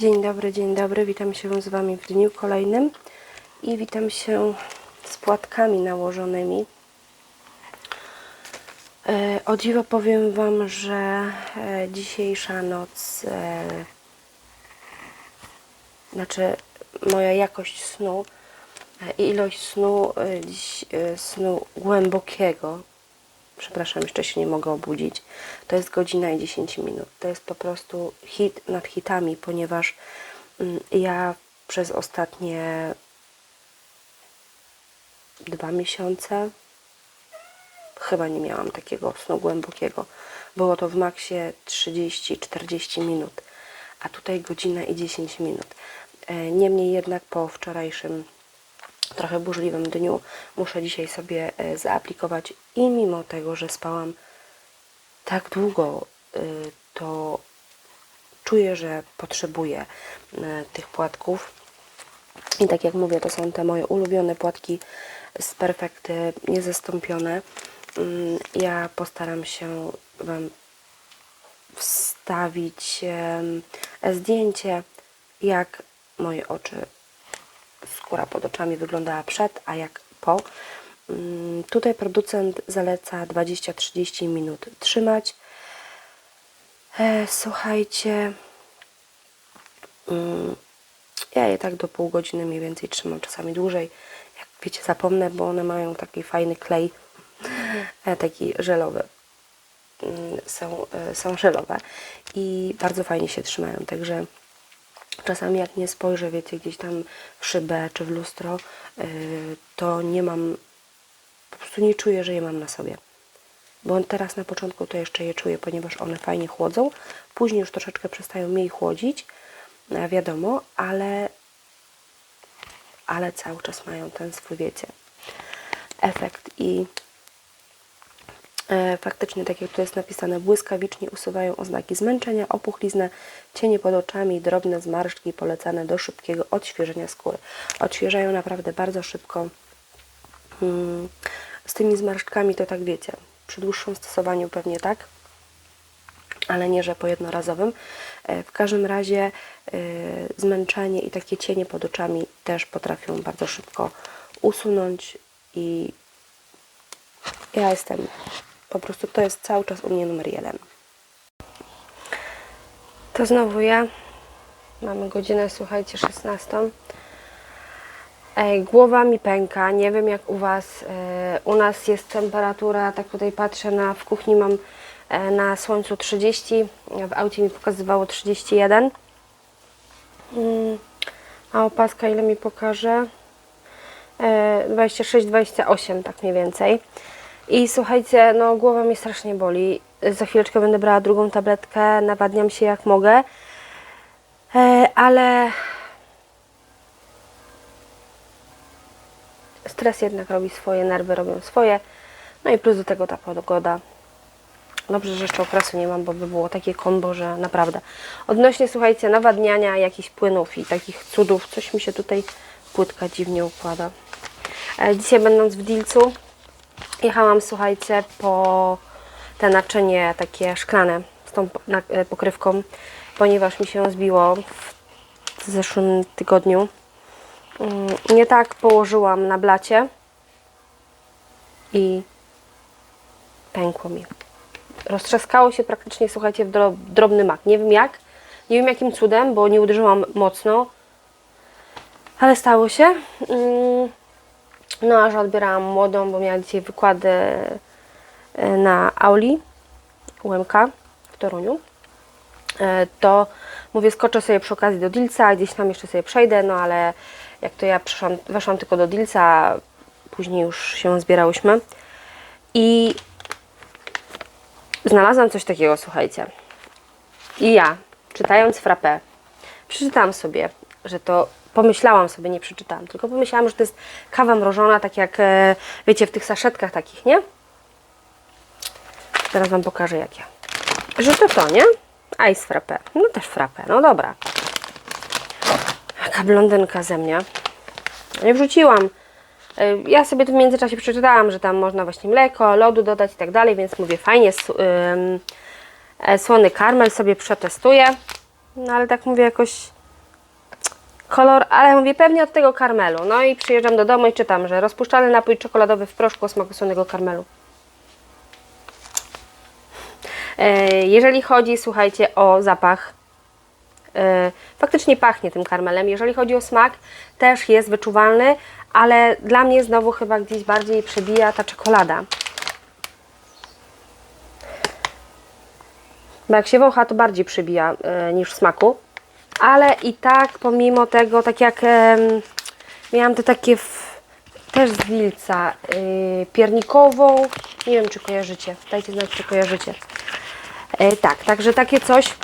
Dzień dobry, dzień dobry. Witam się z Wami w dniu kolejnym i witam się z płatkami nałożonymi. E, o dziwo powiem Wam, że e, dzisiejsza noc, e, znaczy moja jakość snu i ilość snu, snu głębokiego, przepraszam, jeszcze się nie mogę obudzić, to jest godzina i 10 minut. To jest po prostu hit nad hitami, ponieważ mm, ja przez ostatnie dwa miesiące chyba nie miałam takiego snu głębokiego. Było to w maksie 30-40 minut, a tutaj godzina i 10 minut. E, Niemniej jednak po wczorajszym trochę burzliwym dniu muszę dzisiaj sobie e, zaaplikować i mimo tego, że spałam tak długo, y, to czuję, że potrzebuję y, tych płatków. I tak jak mówię, to są te moje ulubione płatki z perfekty, niezastąpione. Ym, Ja postaram się Wam wstawić zdjęcie, jak moje oczy, skóra pod oczami wyglądała przed, a jak po. Ym, Tutaj producent zaleca 20-30 minut trzymać. E, słuchajcie, ym, ja je tak do pół godziny mniej więcej trzymam, czasami dłużej. Jak wiecie, zapomnę, bo one mają taki fajny klej, e, taki żelowy. Ym, Są, e, są żelowe i bardzo fajnie się trzymają, także czasami jak nie spojrzę, wiecie, gdzieś tam w szybę czy w lustro, y, to nie mam, po prostu nie czuję, że je mam na sobie. Bo teraz na początku to jeszcze je czuję, ponieważ one fajnie chłodzą. Później już troszeczkę przestają mniej chłodzić, e, wiadomo, ale, ale cały czas mają ten swój, wiecie, efekt i Faktycznie, tak jak tu jest napisane, błyskawicznie usuwają oznaki zmęczenia, opuchlizny, cienie pod oczami, drobne zmarszczki polecane do szybkiego odświeżenia skóry. Odświeżają naprawdę bardzo szybko. Mm, Z tymi zmarszczkami to tak wiecie, przy dłuższym stosowaniu pewnie tak, ale nie, że po jednorazowym. E, W każdym razie e, zmęczenie i takie cienie pod oczami też potrafią bardzo szybko usunąć i ja jestem, po prostu to jest cały czas u mnie numer jeden. To znowu ja. Mamy godzinę, słuchajcie, 16. Ej, głowa mi pęka, nie wiem jak u Was. E, u nas jest temperatura, tak tutaj patrzę na, w kuchni mam e, na słońcu 30, w aucie mi pokazywało 31. Mm, a opaska ile mi pokaże? E, 26-28 tak mniej więcej. I słuchajcie, no głowa mnie strasznie boli. Za chwileczkę będę brała drugą tabletkę, nawadniam się jak mogę. E, ale stres jednak robi swoje, nerwy robią swoje. No i plus do tego ta pogoda. Dobrze, że jeszcze okresu nie mam, bo by było takie kombo, że naprawdę. Odnośnie, słuchajcie, nawadniania, jakichś płynów i takich cudów, coś mi się tutaj płytka dziwnie układa. E, Dzisiaj będąc w Dilcu, jechałam, słuchajcie, po te naczynie takie szklane z tą e, pokrywką, ponieważ mi się zbiło w zeszłym tygodniu. Mm, Nie tak położyłam na blacie i pękło mi. Roztrzaskało się praktycznie, słuchajcie, w dro- drobny mak. Nie wiem jak, nie wiem jakim cudem, bo nie uderzyłam mocno, ale stało się. No, że odbierałam młodą, bo miała dzisiaj wykłady e, na auli UMK w Toruniu, e, to mówię, skoczę sobie przy okazji do Dilca, gdzieś tam jeszcze sobie przejdę, no ale jak to ja przyszłam, weszłam tylko do Dilca, później już się zbierałyśmy i znalazłam coś takiego, słuchajcie. I ja, czytając frapę, przeczytałam sobie, że to pomyślałam sobie, nie przeczytałam, tylko pomyślałam, że to jest kawa mrożona, tak jak e, wiecie, w tych saszetkach takich, nie? Teraz Wam pokażę jakie. Że to to, nie? Ice frappe. No też frappe, no dobra. Jaka blondynka ze mnie. Nie wrzuciłam. E, Ja sobie tu w międzyczasie przeczytałam, że tam można właśnie mleko, lodu dodać i tak dalej, więc mówię, fajnie, e, słony karmel sobie przetestuję. No ale tak mówię, jakoś kolor, ale mówię pewnie od tego karmelu. No i przyjeżdżam do domu i czytam, że rozpuszczalny napój czekoladowy w proszku o smaku słonego karmelu. E, Jeżeli chodzi, słuchajcie, o zapach, e, faktycznie pachnie tym karmelem. Jeżeli chodzi o smak, też jest wyczuwalny, ale dla mnie znowu chyba gdzieś bardziej przebija ta czekolada. Bo jak się wącha, to bardziej przybija e, niż w smaku. Ale i tak, pomimo tego, tak jak miałam te takie w, też z Wilca, y, piernikową, nie wiem czy kojarzycie, dajcie znać czy kojarzycie. E, tak, także takie coś,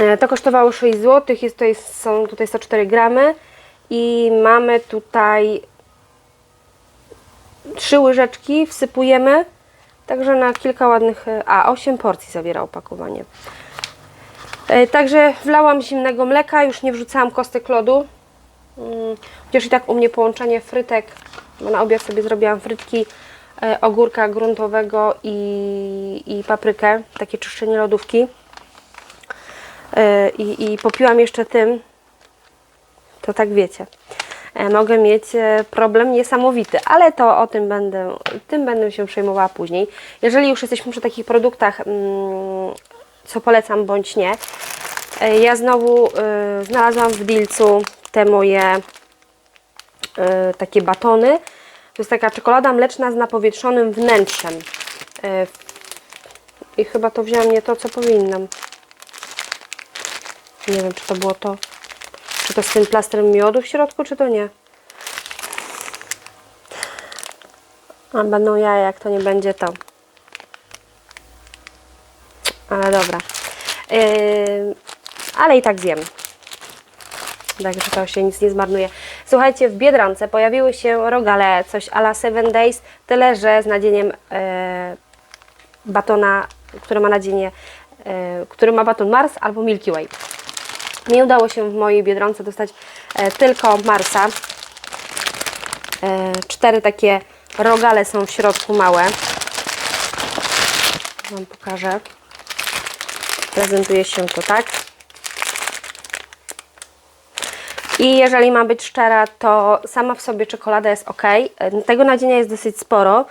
e, to kosztowało 6 zł, jest tutaj, są tutaj 104 gramy. I mamy tutaj trzy łyżeczki, wsypujemy, także na kilka ładnych, e, a 8 porcji zawiera opakowanie. E, Także wlałam zimnego mleka, już nie wrzucałam kostek lodu. Mm, Chociaż i tak u mnie połączenie frytek, bo na obiad sobie zrobiłam frytki, e, ogórka gruntowego i, i paprykę, takie czyszczenie lodówki. E, I, I popiłam jeszcze tym, to tak wiecie. Mogę mieć problem niesamowity, ale to o tym będę, tym będę się przejmowała później. Jeżeli już jesteśmy przy takich produktach, mm, co polecam bądź nie, e, ja znowu e, znalazłam w Dilcu te moje e, takie batony. To jest taka czekolada mleczna z napowietrzonym wnętrzem. E, I chyba to wzięłam nie to, co powinnam. Nie wiem, czy to było to. Czy to z tym plastrem miodu w środku, czy to nie? A będą jaja, jak to nie będzie to. Ale dobra. Yy, ale i tak zjem. Także to się nic nie zmarnuje. Słuchajcie, w Biedronce pojawiły się rogale, coś a la 7 Days, tyle że z nadzieniem e, batona, który ma nadzienie, e, który ma baton Mars albo Milky Way. Nie udało się w mojej Biedronce dostać e, tylko Marsa. E, cztery takie rogale są w środku małe. Wam pokażę. Prezentuje się to tak. I jeżeli mam być szczera, to sama w sobie czekolada jest ok. Tego nadzienia jest dosyć sporo.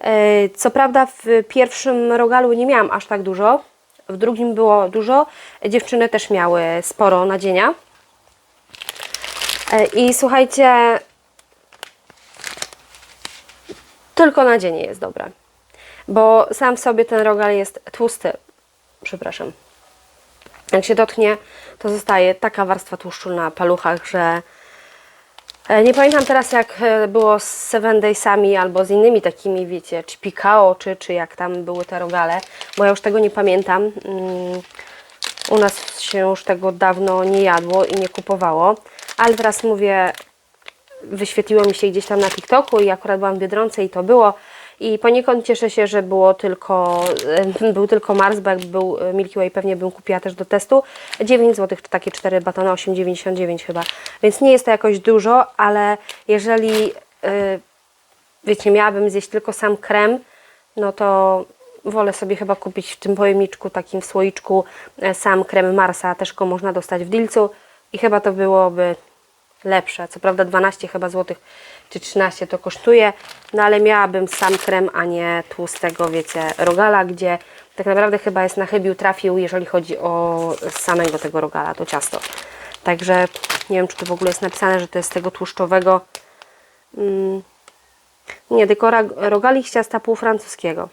E, Co prawda w pierwszym rogalu nie miałam aż tak dużo. W drugim było dużo. Dziewczyny też miały sporo nadzienia. E, I słuchajcie, tylko nadzienie jest dobre. Bo sam w sobie ten rogal jest tłusty. Przepraszam. Jak się dotknie, to zostaje taka warstwa tłuszczu na paluchach, że e, nie pamiętam teraz jak e, było z Seven Daysami albo z innymi takimi, wiecie, czy Pikao, czy, czy jak tam były te rogale, bo ja już tego nie pamiętam. Mm, U nas się już tego dawno nie jadło i nie kupowało, ale teraz mówię, wyświetliło mi się gdzieś tam na TikToku i akurat byłam w Biedronce i to było. I poniekąd cieszę się, że było tylko, e, był tylko Mars, bo jakby był e, Milky Way pewnie bym kupiła też do testu. 9 zł takie 4 batony, 8,99 chyba. Więc nie jest to jakoś dużo, ale jeżeli e, wiecie, miałabym zjeść tylko sam krem, no to wolę sobie chyba kupić w tym pojemniczku, takim w słoiczku sam krem Marsa, też go można dostać w Dilcu i chyba to byłoby lepsze. Co prawda 12 chyba złotych czy 13 to kosztuje, no ale miałabym sam krem, a nie tłustego, wiecie, rogala, gdzie tak naprawdę chyba jest na chybił trafił, jeżeli chodzi o samego tego rogala, to ciasto. Także nie wiem, czy tu w ogóle jest napisane, że to jest tego tłuszczowego. Mm, nie, tylko rag- rogali z ciasta półfrancuskiego.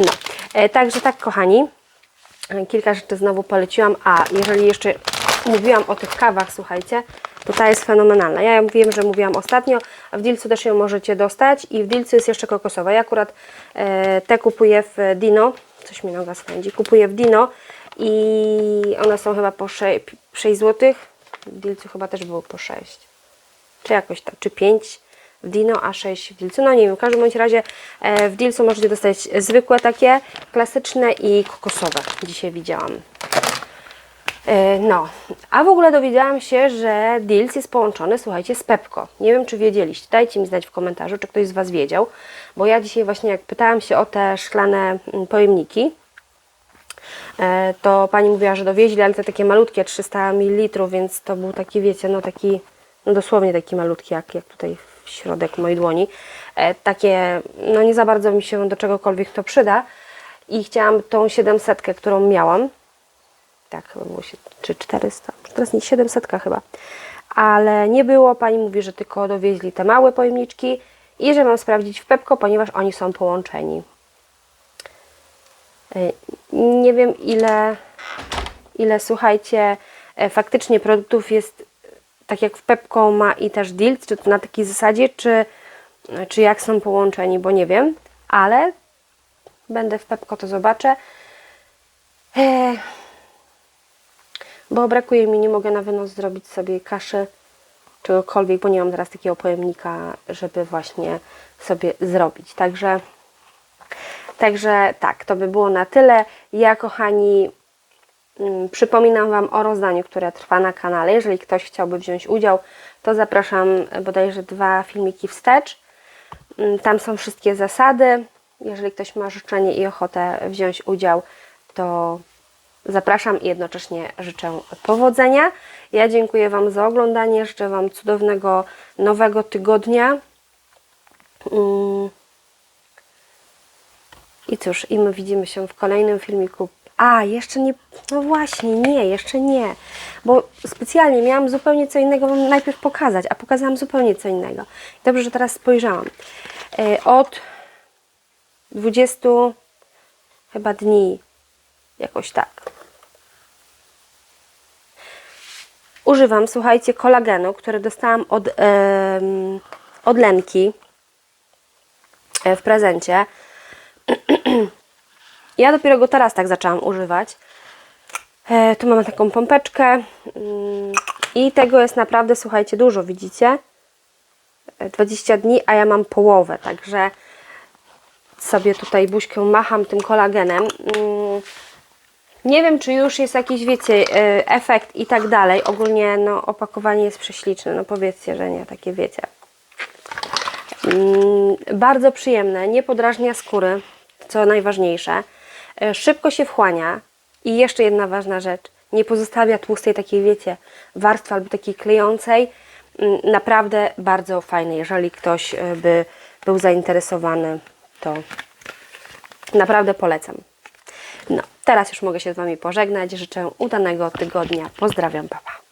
No, e, także tak, kochani. Kilka rzeczy znowu poleciłam. A jeżeli jeszcze mówiłam o tych kawach, słuchajcie, to ta jest fenomenalna. Ja wiem, że mówiłam ostatnio, a w Dilcu też ją możecie dostać i w Dilcu jest jeszcze kokosowa. Ja akurat e, te kupuję w Dino, coś mi noga spędzi, kupuję w Dino i one są chyba po 6, 6 zł. W Dilcu chyba też było po 6 czy jakoś tak, czy 5 w Dino, a 6 w Dilcu. No nie wiem, w każdym bądź razie e, w Dilcu możecie dostać zwykłe takie, klasyczne i kokosowe. Dzisiaj widziałam. E, No, a w ogóle dowiedziałam się, że Deals jest połączony, słuchajcie, z Pepko. Nie wiem, czy wiedzieliście. Dajcie mi znać w komentarzu, czy ktoś z Was wiedział, bo ja dzisiaj właśnie jak pytałam się o te szklane mm, pojemniki, e, to pani mówiła, że dowieźli, ale to takie malutkie, 300 ml, więc to był taki, wiecie, no taki, no dosłownie taki malutki, jak, jak tutaj w środek mojej dłoni. E, takie, no nie za bardzo mi się do czegokolwiek to przyda. I chciałam tą 700, którą miałam, tak chyba było się, czy 400, teraz nie 700 chyba, ale nie było, pani mówi, że tylko dowieźli te małe pojemniczki i że mam sprawdzić w Pepko, ponieważ oni są połączeni. Y, Nie wiem ile, ile słuchajcie, e, faktycznie produktów jest tak jak w Pepko ma i też Deals, czy to na takiej zasadzie, czy, czy jak są połączeni, bo nie wiem, ale będę w Pepko to zobaczę. E, bo brakuje mi, nie mogę na wynos zrobić sobie kaszy czegokolwiek, bo nie mam teraz takiego pojemnika, żeby właśnie sobie zrobić. Także Także tak, to by było na tyle. Ja, kochani, mm, przypominam Wam o rozdaniu, które trwa na kanale. Jeżeli ktoś chciałby wziąć udział, to zapraszam bodajże dwa filmiki wstecz. Mm, Tam są wszystkie zasady. Jeżeli ktoś ma życzenie i ochotę wziąć udział, to zapraszam i jednocześnie życzę powodzenia. Ja dziękuję Wam za oglądanie. Życzę Wam cudownego nowego tygodnia. Mm. I cóż, i my widzimy się w kolejnym filmiku. A, jeszcze nie, no właśnie, nie, jeszcze nie, bo specjalnie miałam zupełnie co innego Wam najpierw pokazać, a pokazałam zupełnie co innego. Dobrze, że teraz spojrzałam. E, Od 20 chyba dni, jakoś tak. Używam, słuchajcie, kolagenu, który dostałam od, od Lenki e, w prezencie. Ja dopiero go teraz tak zaczęłam używać. E, tu mamy taką pompeczkę mm, i tego jest naprawdę, słuchajcie, dużo, widzicie? E, 20 dni, a ja mam połowę, także sobie tutaj buźkę macham tym kolagenem. Nie wiem, czy już jest jakiś, wiecie, e, efekt i tak dalej. Ogólnie, no, opakowanie jest prześliczne, no powiedzcie, że nie, takie wiecie. Mm, Bardzo przyjemne, nie podrażnia skóry, co najważniejsze. E, Szybko się wchłania i jeszcze jedna ważna rzecz, nie pozostawia tłustej takiej, wiecie, warstwy albo takiej klejącej. Mm, Naprawdę bardzo fajny, jeżeli ktoś e, by był zainteresowany, to naprawdę polecam. No, teraz już mogę się z Wami pożegnać. Życzę udanego tygodnia. Pozdrawiam, papa.